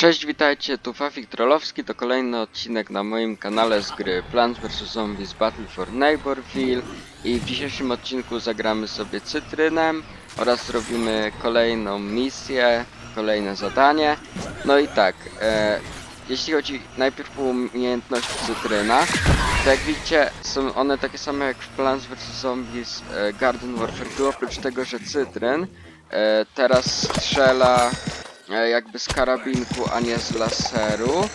Cześć, witajcie, tu Fafik Trollowski, to kolejny odcinek na moim kanale z gry Plants vs Zombies Battle for Neighborville i w dzisiejszym odcinku zagramy sobie cytrynem oraz zrobimy kolejną misję, kolejne zadanie. No i tak, e, jeśli chodzi najpierw o umiejętności cytryna, to jak widzicie są one takie same jak w Plants vs Zombies e, Garden Warfare 2, oprócz tego, że cytryn e, teraz strzela jakby z karabinku, a nie z laseru,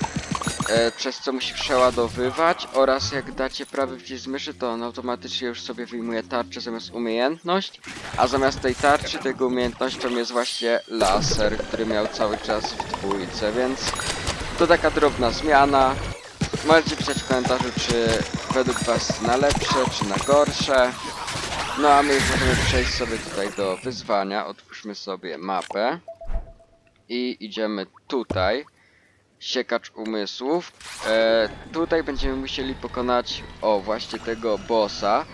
e, przez co musi przeładowywać oraz jak dacie prawy przycisk myszy, to on automatycznie już sobie wyjmuje tarczę zamiast umiejętność, a zamiast tej tarczy, tego umiejętnością jest właśnie laser, który miał cały czas w dwójce, więc to taka drobna zmiana. Możecie pisać w komentarzu, czy według was na lepsze, czy na gorsze. No a my już możemy przejść sobie tutaj do wyzwania. Otwórzmy sobie mapę. I idziemy tutaj. Siekacz umysłów. E, tutaj będziemy musieli pokonać, o właśnie tego bossa,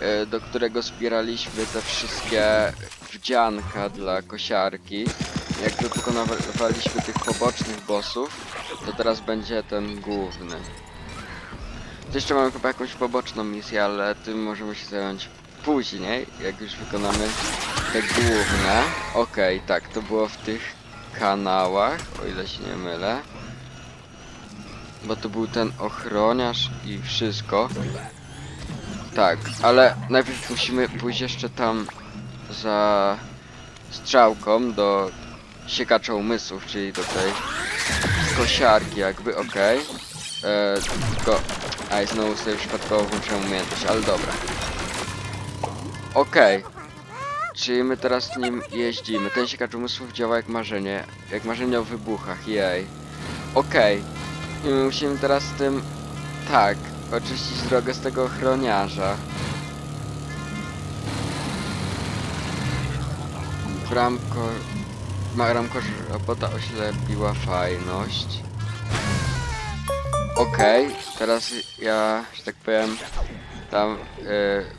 e, do którego zbieraliśmy te wszystkie wdzianka dla kosiarki. Jakby pokonywaliśmy tych pobocznych bossów, to teraz będzie ten główny. Jeszcze mamy chyba jakąś poboczną misję, ale tym możemy się zająć później, jak już wykonamy te główne. Okej, tak, to było w tych kanałach, o ile się nie mylę. Bo to był ten ochroniarz i wszystko. Tak, ale najpierw musimy pójść jeszcze tam za strzałką do siekacza umysłów, czyli do tej kosiarki jakby, okej. Eee, tylko... A i znowu sobie przypadkowo włączyłem umiejętność, ale dobra. Okej. Czyli my teraz nim jeździmy. Ten siekacz umysłów działa jak marzenie. Jak marzenie o wybuchach, jej. Okej. I my musimy teraz tym... Tak, oczyścić drogę z tego ochroniarza. Bramko... Bramko robota oślepiła fajność. Okej, teraz ja, że tak powiem, tam e,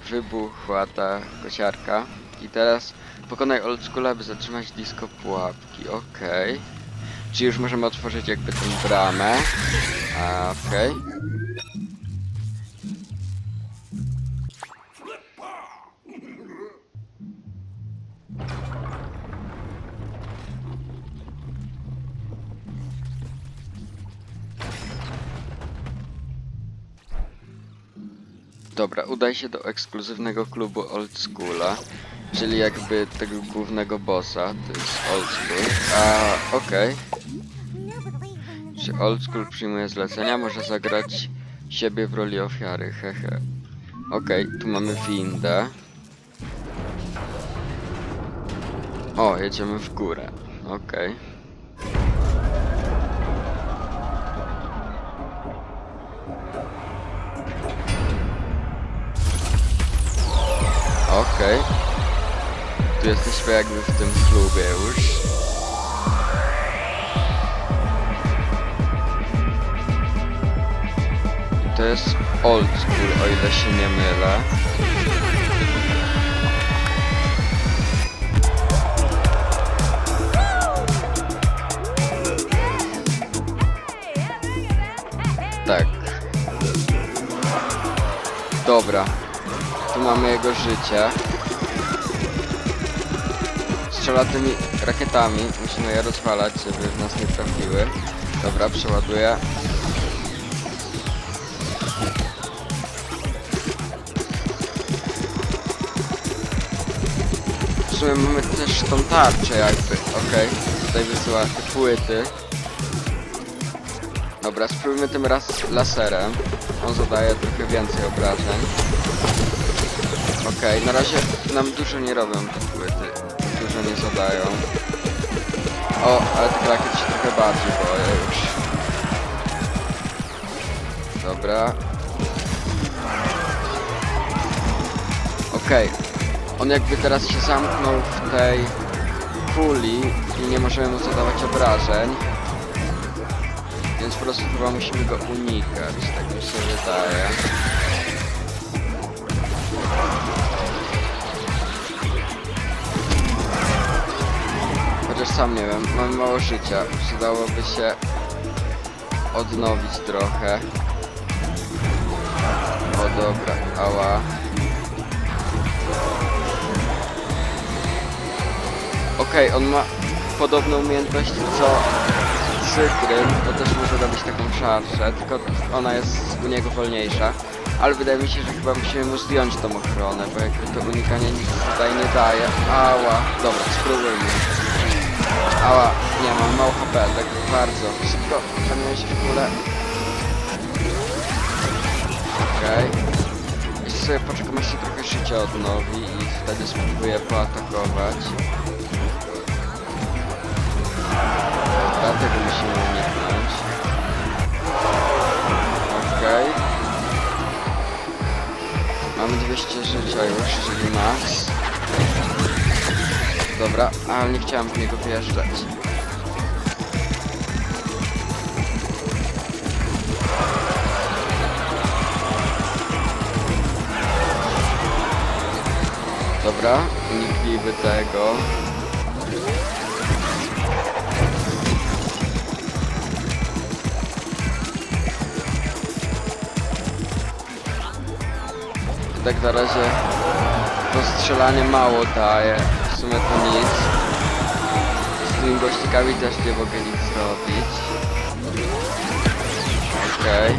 wybuchła ta kosiarka. I teraz pokonaj oldschool, by zatrzymać disco pułapki. Okej. Czy już możemy otworzyć jakby tę bramę? Okej. Dobra, udaj się do ekskluzywnego klubu Old Schoola, czyli jakby tego głównego bossa, to jest Old School. A, okej. Czy Old School przyjmuje zlecenia? Może zagrać siebie w roli ofiary, hehe. Okej, tu mamy windę. O, jedziemy w górę. Okej. Okej. Tu jesteśmy jakby w tym klubie już. I to jest old school, o ile się nie mylę. Tak. Dobra. Tu mamy jego życie. Strzela tymi rakietami. Musimy je rozwalać, żeby w nas nie trafiły. Dobra, przeładuję. W mamy też tą tarczę jakby. Okej, tutaj wysyła te płyty. Dobra, spróbujmy tym raz laserem. On zadaje trochę więcej obrażeń. Okej, na razie nam dużo nie robią te płyty. Dużo nie zadają. O, ale tych rakiet się trochę bardziej boję już. Dobra. Okej. On jakby teraz się zamknął w tej kuli i nie możemy mu zadawać obrażeń. Więc po prostu chyba musimy go unikać, tak mi się wydaje. Sam nie wiem, mam mało życia. Przydałoby się odnowić trochę. O dobra, ała. Okej, on ma podobne umiejętności co Cytryn, to też może robić taką szarżę, tylko ona jest u niego wolniejsza. Ale wydaje mi się, że chyba musimy mu zdjąć tą ochronę, bo jakby to unikanie nic tutaj nie daje. Ała, dobra, spróbujmy. Ała, nie mam mało HP, tak bardzo. Szybko, zamienię się w kulę. Okej. Jeszcze sobie poczekam, aż się trochę życia odnowi i wtedy spróbuję poatakować. Dlatego musimy uniknąć. Okej. Mamy 200 życia już, czyli max. Dobra, ale nie chciałem w niego wjeżdżać. Dobra, uniknijmy tego. Tak na razie to strzelanie mało daje. To nic. Z tymi gościkami też nie mogę nic zrobić. Okej.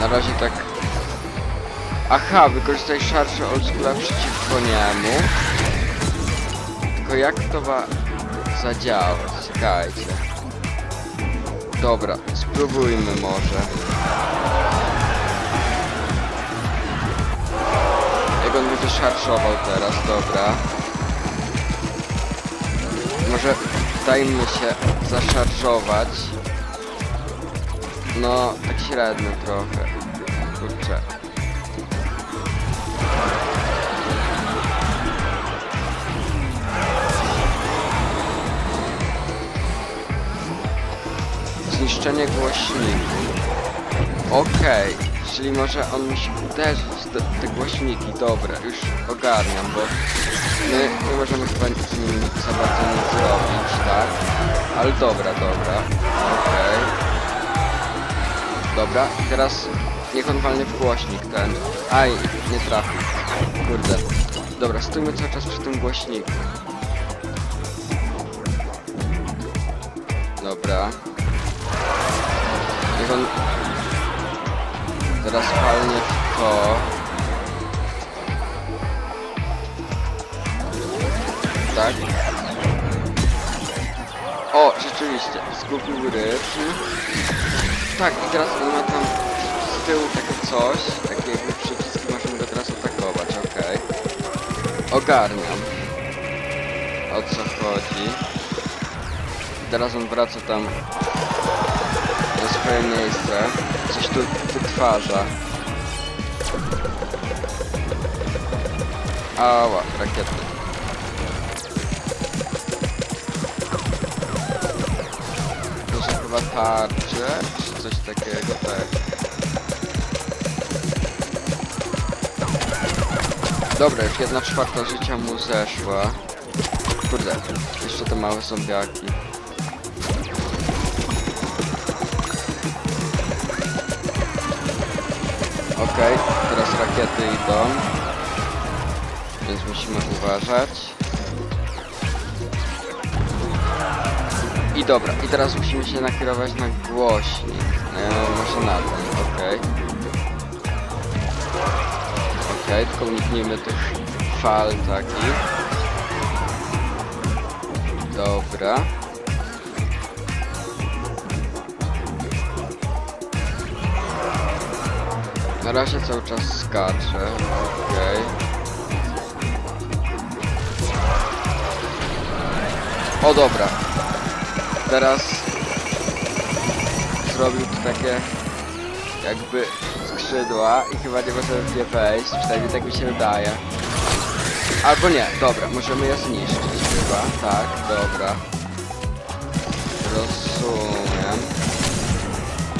Na razie tak Aha, wykorzystaj szarżę oldschool'a przeciwko niemu. Tylko jak to ma zadziałać? Czekajcie. Dobra, spróbujmy może. Jak on będzie szarżował teraz, dobra. Może dajmy się zaszarżować. No, tak średnio trochę. Kurczę. Zniszczenie głośników. Okej, czyli może on musi uderzyć te, te głośniki. Dobra, już ogarniam, bo my nie możemy chyba z nim za bardzo nic zrobić, tak? Ale dobra, dobra. Okej. Dobra, teraz niech on walnie w głośnik ten. Aj, nie trafił. Kurde. Dobra, stójmy cały czas przy tym głośniku. Dobra. On teraz palnie to. Tak. O, rzeczywiście, zgubił ryb. Tak, i teraz on ma tam z tyłu takie coś, takie jakby przyciski, możemy go teraz atakować, okej. Ogarniam. O co chodzi. Teraz on wraca tam swoje miejsce. Coś tu wytwarza. Ała, rakiety. To są chyba tarcze, czy coś takiego, tak. Dobra, już jedna czwarta życia mu zeszła. Kurde, jeszcze te małe zombiaki. Okej, teraz rakiety idą. Więc musimy uważać. I dobra, i teraz musimy się nakierować na głośnik. No, może na ten, okej. Okej, tylko uniknijmy tych fal takich. Dobra. Na razie cały czas skacze, okej. O dobra. Teraz zrobił tu takie jakby skrzydła i chyba nie możemy w nie wejść, przynajmniej tak mi się wydaje. Albo nie, dobra, możemy je zniszczyć chyba, tak, dobra. Rozumiem.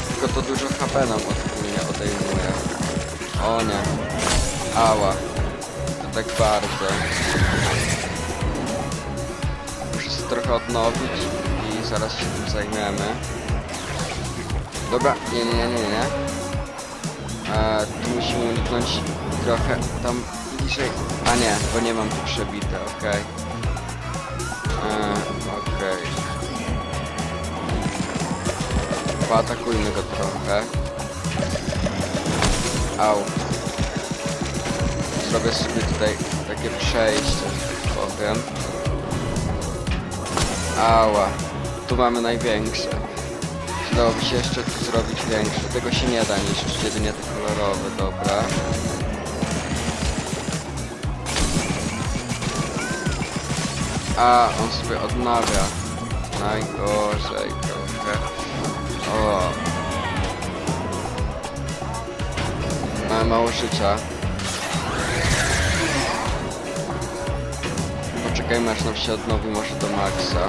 Tylko to dużo HP nam od O nie. Ała. To tak bardzo. Muszę się trochę odnowić i zaraz się tym zajmiemy. Dobra, nie, nie, nie, nie. E, tu musimy uniknąć trochę tam bliżej. A nie, bo nie mam tu przebite, okej. E, Okej. Pootakujmy go trochę. Au. Zrobię sobie tutaj takie przejście, powiem. Ała. Tu mamy największe. Przydałoby się jeszcze tu zrobić większe. Tego się nie da niszczyć, jedynie te kolorowe, dobra. A, on sobie odnawia. Najgorzej trochę. O. Mamy mało życia. Poczekajmy aż nam się odnowi może do maksa.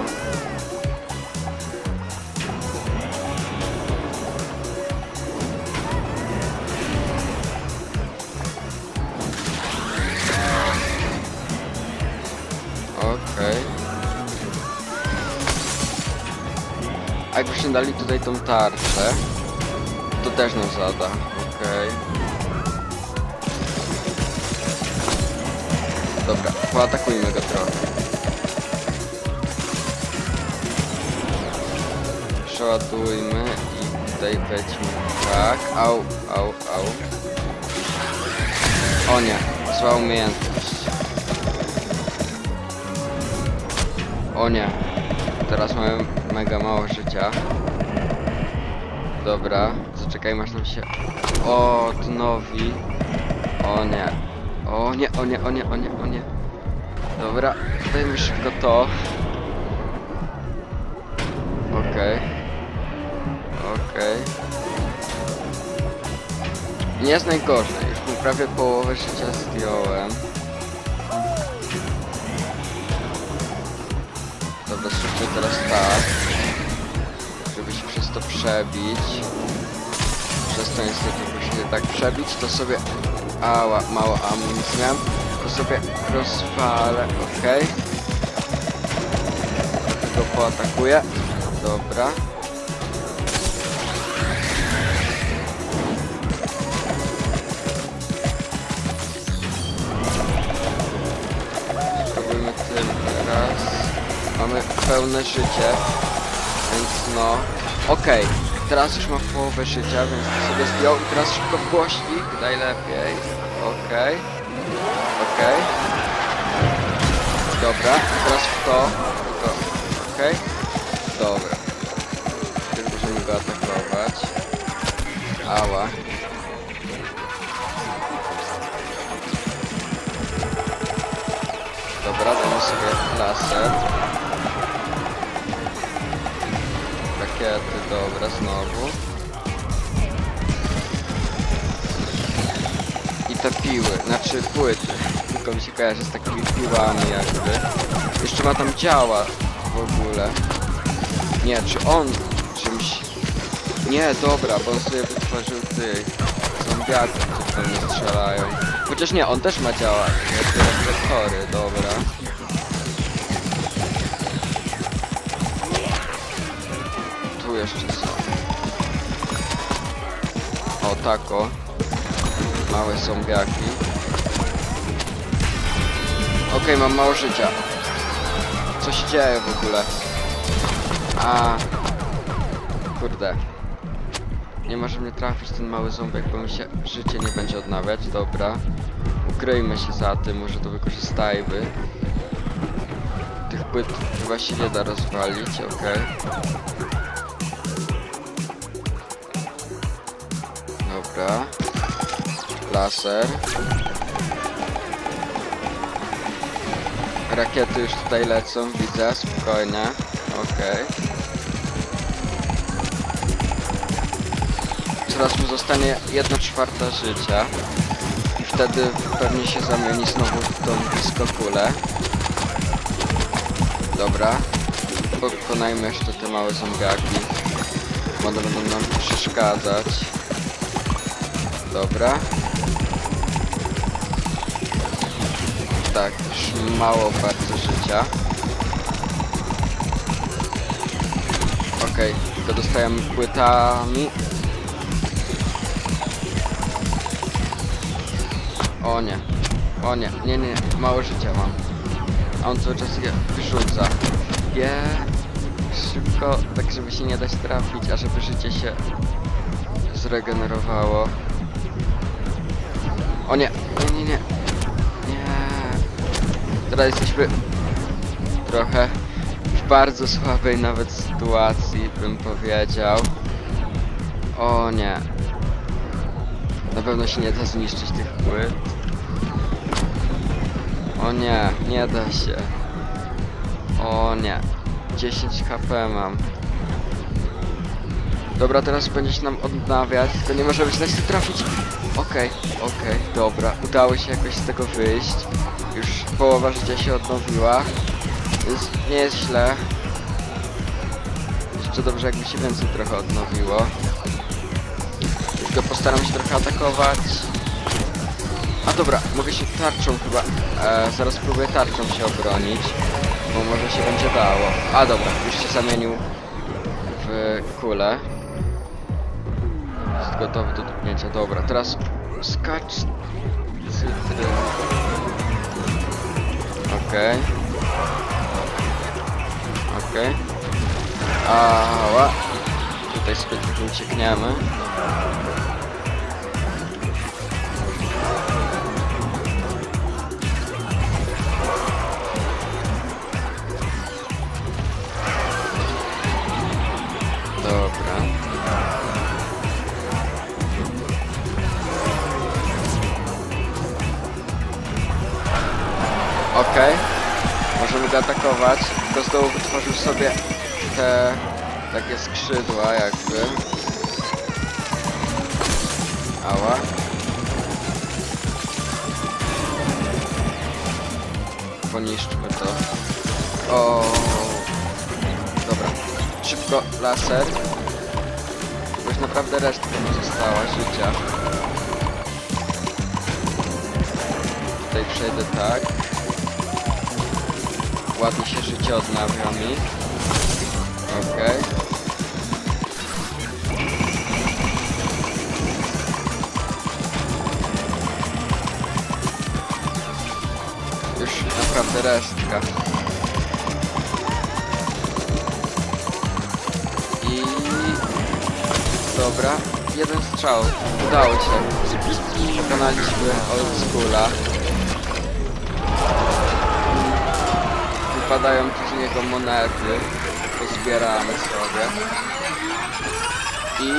Okej. A jakbyśmy dali tutaj tą tarczę, to też nam zada. Pootakujmy go trochę. Przeładujmy i tutaj wejdźmy tak. Au, au, au. O nie, zła umiejętność. O nie. Teraz mamy mega mało życia. Dobra, zaczekajmy aż nam się odnowi. O nie. O nie, o nie, o nie, o nie, o nie. Dobra, dajmy szybko to. Okej. Okej. Nie jest najgorzej, już mu prawie połowę życia zdjąłem. Dobra, zróbmy teraz tak. Żeby się przez to przebić. Przez to niestety musimy tak przebić, to sobie... Ała, mało amunicji miałem. Sobie rozwalę, okej. Go poatakuję. Dobra. Spróbujmy tym teraz. Mamy pełne życie, więc no. Okej, teraz już ma połowę życia, więc to sobie zdjął i teraz szybko w głośnik, najlepiej. Okej. Okej. Dobra, teraz w to. Tylko, okej. Dobra. Teraz możemy go atakować. Ała. Dobra, damy sobie laser. Rakiety, dobra, znowu. I te piły, znaczy płyty. Tylko mi się kojarzy z takimi piłami jakby. Jeszcze ma tam działa w ogóle. Nie, czy on czymś... Nie, dobra, bo on sobie wytworzył tych zombiaków, co do mnie strzelają. Chociaż nie, on też ma działa, reflektory, dobra. Tu jeszcze są. O, tako. Małe zombiaki. Okej, mam mało życia. Co się dzieje w ogóle? A. Kurde. Nie może mnie trafić ten mały ząbek, bo mi się życie nie będzie odnawiać. Dobra. Ukryjmy się za tym, może to wykorzystajmy. Tych płyt chyba się nie da rozwalić, okej. Dobra. Laser. Rakiety już tutaj lecą, widzę, spokojnie. Okej. Teraz mu zostanie 1 czwarta życia. I wtedy pewnie się zamieni znowu w tą blisko kulę. Dobra. pokonajmy jeszcze te małe zombiaki. One będą nam przeszkadzać. Dobra. Tak, już mało bardzo życia. Okej, tylko dostajemy płytami. O nie, o nie, nie, nie, mało życia mam. A on cały czas je wyrzuca. Je, szybko, tak żeby się nie dać trafić, a żeby życie się zregenerowało. O nie, nie, nie. Nie. Teraz jesteśmy trochę w bardzo słabej nawet sytuacji, bym powiedział. O nie. Na pewno się nie da zniszczyć tych płyt. O nie, nie da się. O nie. 10 HP mam. Dobra, teraz będzie się nam odnawiać, tylko nie może być na się trafić. Okej, okej, dobra. Udało się jakoś z tego wyjść. Połowa życia się odnowiła. Nie jest źle. Jeszcze dobrze jakby się więcej trochę odnowiło. Tylko postaram się trochę atakować. A dobra, mogę się tarczą chyba. E, zaraz spróbuję tarczą się obronić. Bo może się będzie dało. A dobra, już się zamienił w kulę. Jest gotowy do dupnięcia. Dobra, teraz skacz cytryn. Okej. Okej. Ała. Tutaj sobie uciekniemy. Możemy go atakować. Tylko z dołu wytworzył sobie te takie skrzydła jakby. Ała. Poniszczmy to. O. Dobra. Szybko laser. Bo już naprawdę resztka mi została życia. Tutaj przejdę tak. Ładnie się życie odnawia mi. Okej. Już naprawdę resztka. I... Dobra, jeden strzał. Udało się. Pokonaliśmy old schoola. Wypadają tu z niego monety. Pozbieramy sobie. I...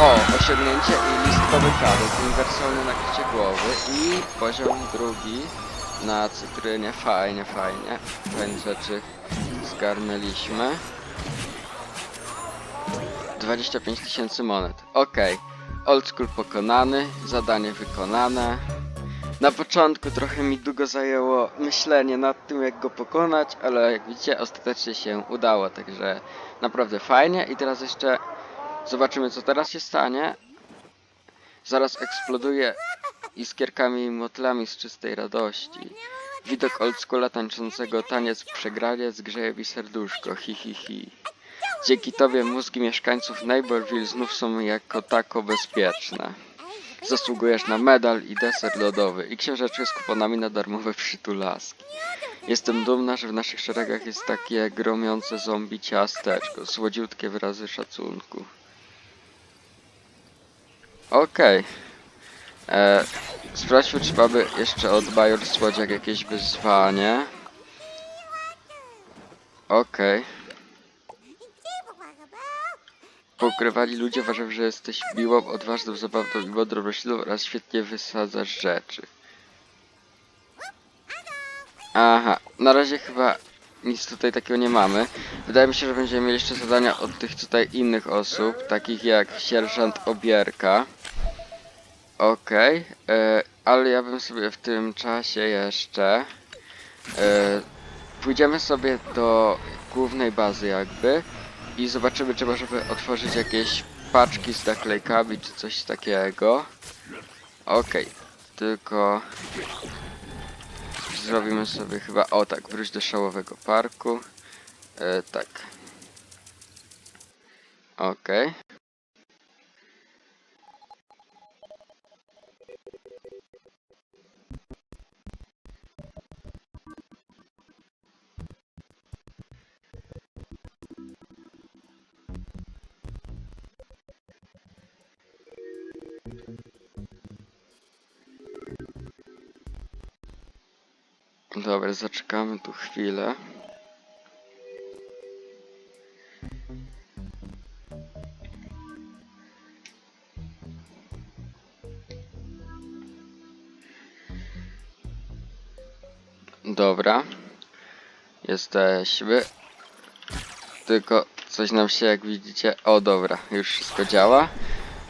O, osiągnięcie i listkowy kadek. Uniwersalne nakrycie głowy. I poziom drugi na cytrynie. Fajnie, fajnie. Fajne rzeczy zgarnęliśmy. 25 tysięcy monet. Okej. Old school pokonany, zadanie wykonane. Na początku trochę mi długo zajęło myślenie nad tym, jak go pokonać, ale jak widzicie, ostatecznie się udało, także naprawdę fajnie. I teraz jeszcze zobaczymy, co teraz się stanie. Zaraz eksploduje iskierkami i motlami z czystej radości. Widok oldschoola tańczącego taniec przegranie zgrzeje mi serduszko, hi hi hi. Dzięki tobie mózgi mieszkańców Neighborville znów są jako tako bezpieczne. Zasługujesz na medal i deser lodowy i książeczkę z kuponami na darmowe przytulaski. Jestem dumna, że w naszych szeregach jest takie gromiące zombie ciasteczko. Słodziutkie wyrazy szacunku. Okej. E, Sprawdźmy, czy mamy jeszcze od Bajor Słodziak jakieś wyzwanie. Okej. Poukrywali ludzie uważają, że jesteś miłą, odważną, zabawną i mądrą rośliną oraz świetnie wysadzasz rzeczy. Aha, na razie chyba nic tutaj takiego nie mamy. Wydaje mi się, że będziemy mieli jeszcze zadania od tych tutaj innych osób, takich jak sierżant Obierka. Okej, e, ale ja bym sobie w tym czasie jeszcze... E, pójdziemy sobie do głównej bazy jakby i zobaczymy czy możemy otworzyć jakieś paczki z naklejkami czy coś takiego. Okej, tylko zrobimy sobie chyba, o tak, wróć do szałowego parku. E, tak. Okej. Dobra, zaczekamy tu chwilę. Dobra. Jesteśmy. Tylko coś nam się, jak widzicie... O, dobra, już wszystko działa.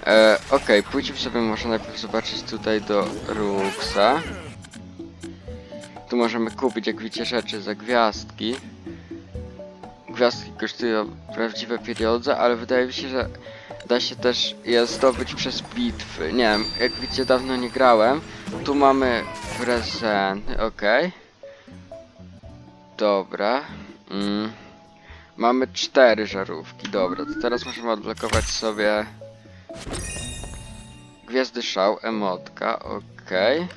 E, Okej, pójdźmy sobie może najpierw zobaczyć tutaj do Ruxa. Tu możemy kupić, jak widzicie, rzeczy za gwiazdki. Gwiazdki kosztują prawdziwe pieniądze, ale wydaje mi się, że da się też je zdobyć przez bitwy. Nie wiem, jak widzicie, dawno nie grałem. Tu mamy prezenty, okej. Dobra. Mm. Mamy cztery żarówki, dobra. To teraz możemy odblokować sobie Gwiazdy Szał, emotka, okej.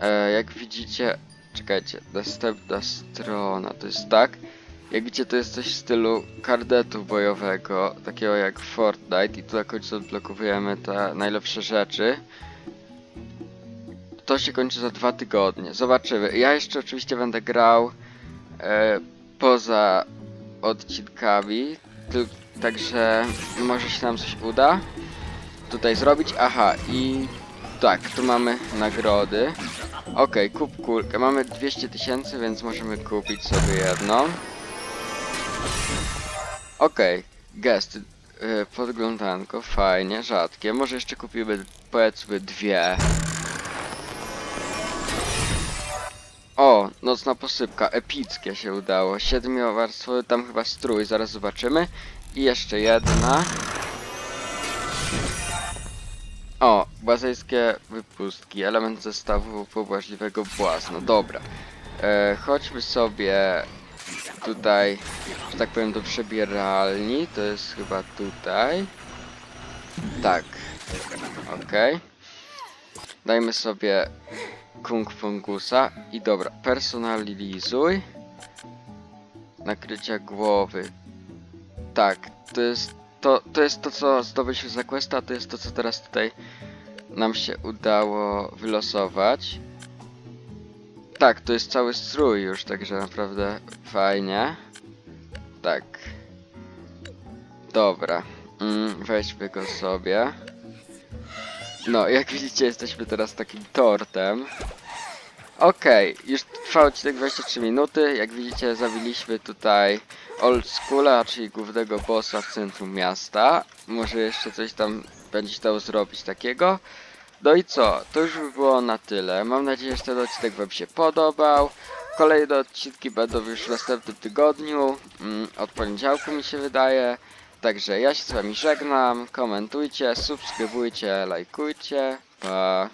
E, jak widzicie, czekajcie, następna strona to jest tak. Jak widzicie, to jest coś w stylu kardetu bojowego, takiego jak Fortnite i tu na końcu odblokowujemy te najlepsze rzeczy. To się kończy za dwa tygodnie, zobaczymy. Ja jeszcze oczywiście będę grał e, poza odcinkami, także może się nam coś uda tutaj zrobić. Aha, i tak, tu mamy nagrody. Okej, kup kulkę. Mamy 200 tysięcy, więc możemy kupić sobie jedną. Okej, gesty. Yy, podglądanko, fajnie, rzadkie. Może jeszcze kupimy powiedzmy dwie. O, nocna posypka, epickie się udało. Siedmiowarstwowy, tam chyba strój, zaraz zobaczymy. I jeszcze jedna. O, błazeńskie wypustki, element zestawu pobłażliwego błazna. Dobra. E, chodźmy sobie tutaj, że tak powiem, do przebieralni. To jest chyba tutaj. Tak. Okej. Dajmy sobie Kung Fungusa. I dobra, personalizuj. Nakrycia głowy. Tak, to jest to, to jest to, co zdobyliśmy za questa, to jest to, co teraz tutaj nam się udało wylosować. Tak, to jest cały strój już, także naprawdę fajnie. Tak. Dobra. Mm, weźmy go sobie. No, jak widzicie, jesteśmy teraz takim tortem. Okej, już trwa odcinek 23 minuty. Jak widzicie, zabiliśmy tutaj Old czyli głównego bossa w centrum miasta. Może jeszcze coś tam będzie się dało zrobić takiego. No i co? To już by było na tyle. Mam nadzieję, że ten odcinek Wam się podobał. Kolejne odcinki będą już w następnym tygodniu. Mm, od poniedziałku mi się wydaje. Także ja się z Wami żegnam. Komentujcie, subskrybujcie, lajkujcie. Pa.